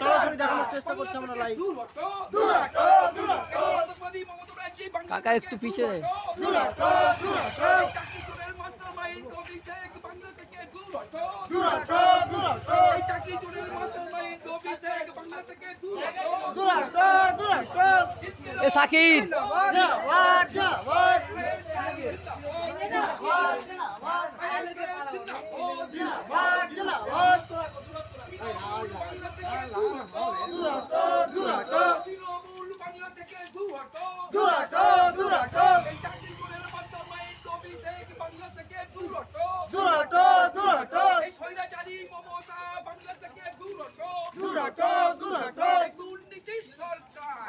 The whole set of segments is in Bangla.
সরাসরি দেখানোর চেষ্টা করছি আমরা লাইভ কাকা একটু পিছিয়ে এ সাকির তৃণমূল বাংলা থেকে দূর হটো এই চাকরি করে মাস্টারমাইন্ড অভিষেক বাংলা থেকে দূর হটো এই স্বৈরাচারী মমতা বাংলা থেকে দূর হটো এই দুর্নীতির সরকার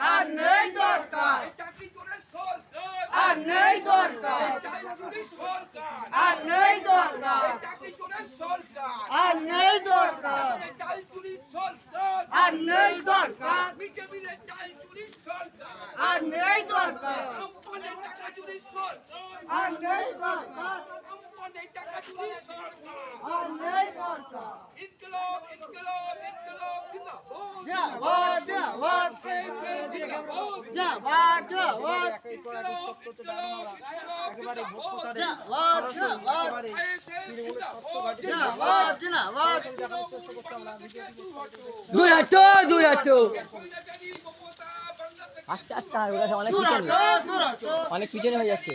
আর নেই দরকার। আর নেই দরকার এই চাল চুরির সরকার আর নেই দরকার। চাকরি চোরের সরকার আর নেই দরকার। চাল চুরির সরকার আর নেই দরকার। মিটে মিলে চাল চুরির সরকার আর নেই দরকার। কোম্পানির টাকা চুরির সরকার আর নেই দরকার। কোম্পানির টাকা চুরির সরকার আর নেই দরকার। ইনকলাব ইনকলাব ইনকলাব জিন্দাবাদ। জাওয়াত দূর হটো আস্তে আস্তে অনেক পিছনে। অনেক পিছনে হয়ে যাচ্ছে।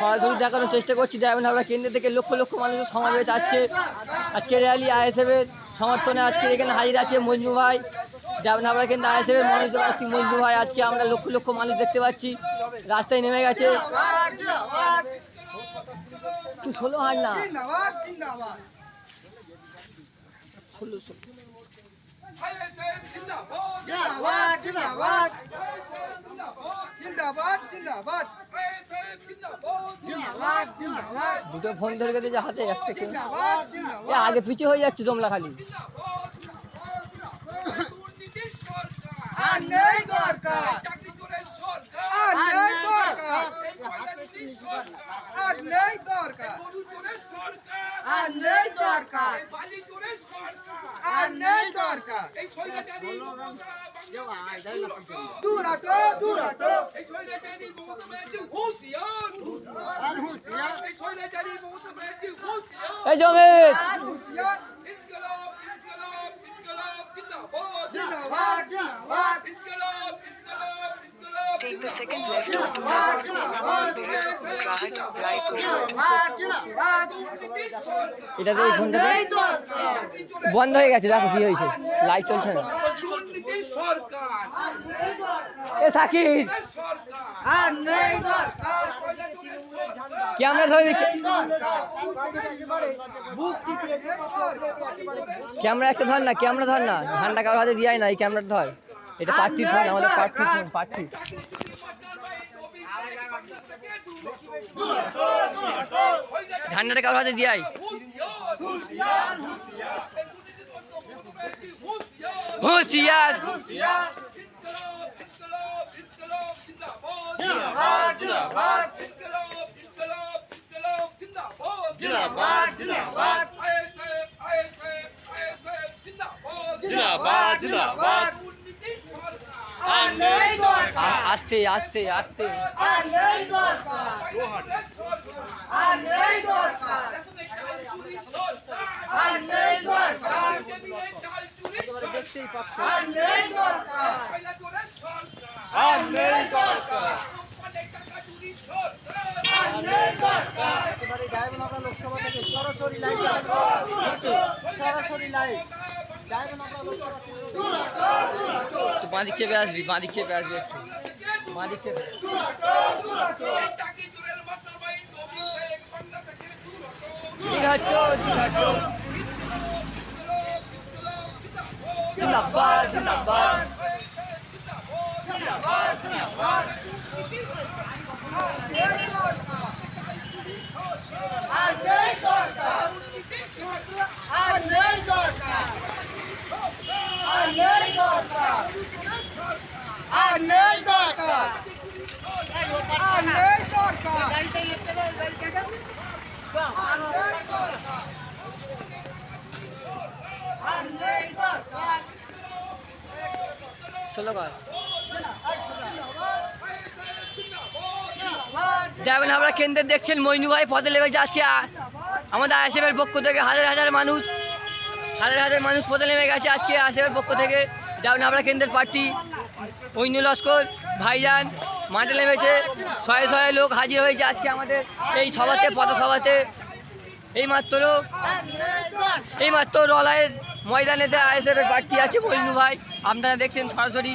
সরাসরি দেখানোর চেষ্টা করছি যেমন আমরা কেন্দ্র থেকে লক্ষ লক্ষ মানুষের সমাবেশ আজকে। আজকে র্যালি আইএসএফের সমর্থনে আজকে এখানে হাজির আছে মজনু ভাই। যেমন আমরা কিন্তু আইএসএফের মনোজ প্রার্থী মজনু ভাই। আজকে আমরা লক্ষ লক্ষ মানুষ দেখতে পাচ্ছি। রাস্তায় নেমে গেছে। ষোলো হাট না। জিন্দাবাদ জিন্দাবাদ। জিন্দাবাদ জিন্দাবাদ দুটো ফোন ধরে গেছে যে হাতে একটা এ আগে পিছিয়ে হয়ে যাচ্ছে তোমরা খালি। আর নেই দরকার আর নেই দরকার আর নেই দরকার আর নেই দরকার আর নেই দরকার এই স্বৈরাচারী মমতা দূর হটো দূর হটো এই স্বৈরাচারী মমতা ব্যানার্জি হুঁশিয়ার আর হুঁশিয়ার এই স্বৈরাচারী মমতা ব্যানার্জি হুঁশিয়ার এই জমির আর হুঁশিয়ার ইনকলাব ইনকলাব ইনকলাব জিন্দাবাদ জিন্দাবাদ জিন্দাবাদ Inqilab Inqilab Inqilab Take the second left onto জিন্দাবাদ Devon জিন্দাবাদ Road, Rahat, Raipur এই আর ফোনটা বন্ধ হয়ে গেছে দেখো কি হয়েছে? লাইট চলছে না। দুর্নীতির সরকার আর নেই দরকার। এ সরকার আর নেই দরকার। ক্যামেরা ধরে ক্যামেরা একটা ধর না, ক্যামেরা ধর না। ঠান্ডা কারও হাতে দিয়াই না, এই ক্যামেরাটা ধর। এটা পার্টির ফোন আমাদের পার্টির ফোন পার্টি ঠান্ডাটা কারও হাতে দিয়াই। হুঁশিয়ার। জিন্দাবাদ। আস্তে আস্তে আস্তে। আর নেই দরকার। আর নেই দরকার। আর নেই দরকার। দেখতেই পাচ্ছ আর নেই দরকার। আর নেই দরকার। আর নেই দরকার। একেবারে গায়েবান আমরা লোকসভা থেকে সরাসরি লাইভ সরাসরি লাইভ তো চেপে আসবি, বাঁদিক চেপে আসবি একটু। বাঁদিক চেপে। হটো দিন হচ্ছে দিন হচ্ছে জিন্দাবাদ জিন্দাবাদ জিন্দাবাদ জিন্দাবাদ আর নেই দরকার আর নেই দরকার আর নেই দরকার যেমন আমরা কেন্দ্রে দেখছেন মইনু ভাই পদে লেগে যাচ্ছে আমাদের আইএসএফের পক্ষ থেকে হাজার হাজার মানুষ হাজার হাজার মানুষ পদে নেমে গেছে আজকে আইএসএফের পক্ষ থেকে। যেমন আমরা কেন্দ্রের প্রার্থী মইনু লস্কর ভাইজান মাঠে নেমেছে শয়ে শয়ে লোক হাজির হয়েছে আজকে আমাদের এই সভাতে পথসভাতে। এই মাত্র এই মাত্র রলায়ের ময়দানেতে আইএসএফের প্রার্থী আছে, মইনু ভাই, আপনারা দেখছেন সরাসরি।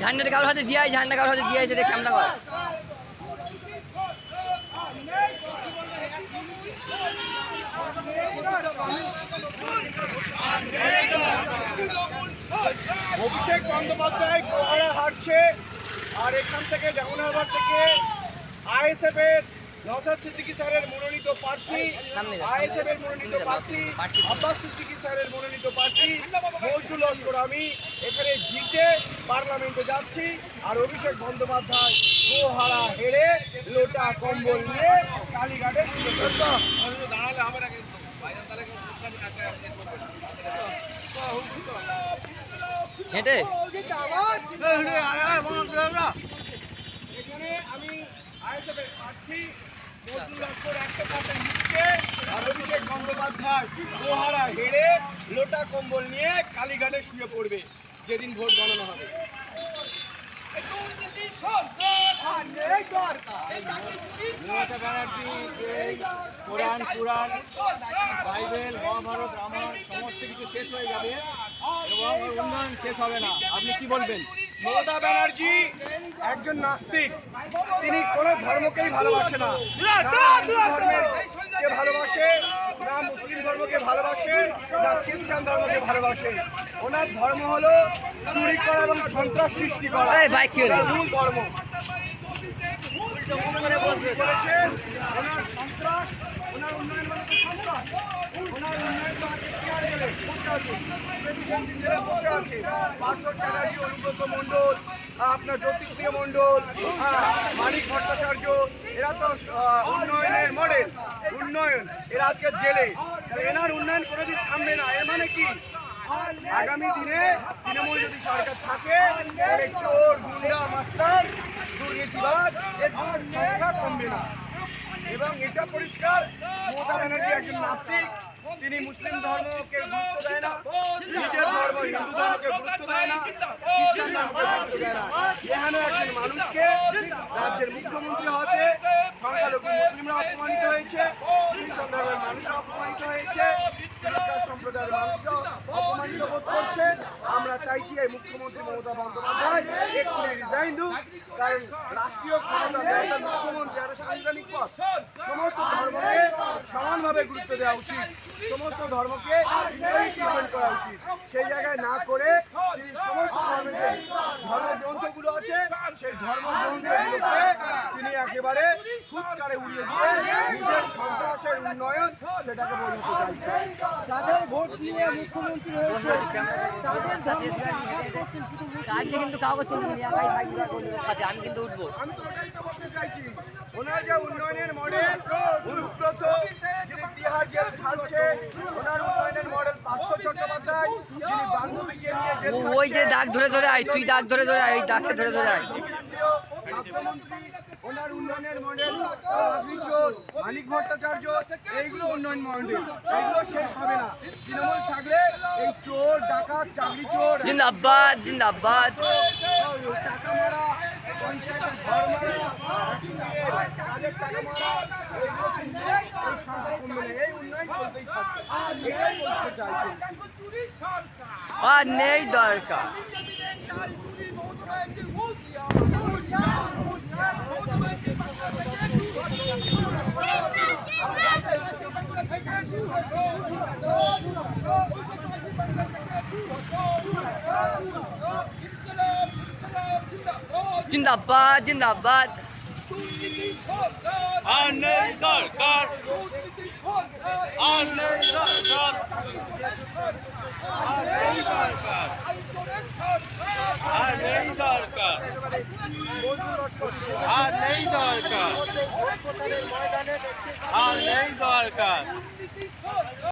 ঝান্ডাটা কারোর হাতে দিয়ে ঝান্ডা কারোর হাতে দিয়ে দেখে আমরা অভিষেক বন্দ্যোপাধ্যায় গোহারা হাঁটছে আর এখান থেকে ডাউনারবার থেকে আইএসএফ এর নসাদ সিদ্দিকী স্যারের মনোনীত প্রার্থী আইএসএফ এর মনোনীত প্রার্থী। আব্বাস সিদ্দিকী স্যারের মনোনীত প্রার্থী নজরুল লস্কর আমি এখানে জিতে পার্লামেন্টে যাচ্ছি আর অভিষেক বন্দ্যোপাধ্যায় গোহারা হেরে লোটা কম্বল নিয়ে কালীঘাটে শুরু করতো হেঁটে? একশো নিচ্ছে অভিষেক বন্দ্যোপাধ্যায় হেরে লোটা কম্বল নিয়ে কালীঘাটে শুয়ে পড়বে যেদিন ভোট গণনা হবে মমতা ব্যানার্জি যে কোরআন পুরাণ বাইবেল মহাভারত রামায়ণ সমস্ত কিছু শেষ হয়ে যাবে এবং উন্নয়ন শেষ হবে না আপনি কি বলবেন মমতা ব্যানার্জি একজন নাস্তিক তিনি কোনো ধর্মকেই ভালোবাসে না ধর্মের ভালোবাসে না মুসলিম ধর্মকে ভালোবাসে না খ্রিস্টান ধর্মকে ভালোবাসে ওনার ধর্ম হলো চুরি করা এবং সন্ত্রাস সৃষ্টি করা। মূল ধর্ম। ওনার সন্ত্রাস ওনার উন্নয়ন বসে আছে মণ্ডল আপনার জ্যোতিপ্রিয় মণ্ডল মানিক ভট্টাচার্য এরা তো উন্নয়নের মডেল উন্নয়ন এরা আজকে জেলে এনার উন্নয়ন কোনোদিন থামবে না এর মানে কি আগামী দিনে তৃণমূল যদি সরকার থাকে চোর গুন্ডা মাস্তান দুর্নীতিবাদ এর সংখ্যা কমবে না। এবং এটা পরিষ্কার, মমতা ব্যানার্জি একজন নাস্তিক, তিনি মুসলিম ধর্মকে গুরুত্ব দেয় না, নিজের ধর্ম হিন্দু ধর্মকে গুরুত্ব দেয় না, খ্রিস্টান ধর্মকে গুরুত্ব দেয় না। এখানে একজন মানুষকে রাজ্যের মুখ্যমন্ত্রী হতে সংখ্যালঘু মুসলিমরা অপমানিত হয়েছে, খ্রিস্টান ধর্মের মানুষরা অপমানিত হয়েছে সম্প্রদায়ের মানুষরা অপমানিত বোধ করছে আমরা চাইছি এই মুখ্যমন্ত্রী মমতা বন্দ্যোপাধ্যায় এক্ষুনি রিজাইন দিক কারণ রাষ্ট্রীয় ক্ষমতা একটা মুখ্যমন্ত্রী একটা সাংবিধানিক পদ সমস্ত ধর্মকে সমানভাবে গুরুত্ব দেওয়া উচিত। সমস্ত ধর্মকে ট্রিটমেন্ট করা উচিত। সেই জায়গায় না করে তিনি সমস্ত ধর্মের ধর্মগ্রন্থগুলো আছে, সেই ধর্মগ্রন্থগুলোকে তিনি একেবারে ফুটকারে উড়িয়ে দিয়ে নিজের সন্ত্রাসের উন্নয়ন সেটাকে বোঝাতে চাইছেন। যাদের ভোট দিয়ে মুখ্যমন্ত্রী হয়েছে আজকে কিন্তু কাউকে চিনি আমি কিন্তু উঠবো আমি তো ওটাই তো বলতে চাইছি ওনার যে উন্নয়নের মডেল অনুব্রত যিনি তিহার জেল খালছে ওনার উন্নয়নের মডেল পার্থ চট্টোপাধ্যায় যিনি বান্ধবীকে নিয়ে জেল ওই যে দাগ ধরে ধরে আয় তুই দাগ ধরে ধরে আয় দাগটা ধরে ধরে আয় ওনার উন্নয়নের মডেল মানিক ভট্টাচার্য, এইগুলো উন্নয়ন মডেল। এইগুলো শেষ হবে না তৃণমূল থাকলে এই চোর ডাকাত চাকরি চোর জিন্দাবাদ জিন্দাবাদ টাকা মারা পঞ্চায়েতের ঘর মারা একসঙ্গে কাজের টাকা মারা এগুলো কিন্তু এই সংখ্যা কমবে না এই উন্নয়ন চলতেই থাকবে এটাই বলতে চাইছি আর নেই দরকার জিন্দাবাদ জিন্দাবাদ দুর্নীতি সরকার আর নেই দরকার দুর্নীতি সরকার আর নেই দরকার আর নেই দরকার আইজনের সরকার আর নেই দরকার আর নেই দরকার। আর নেই দরকার।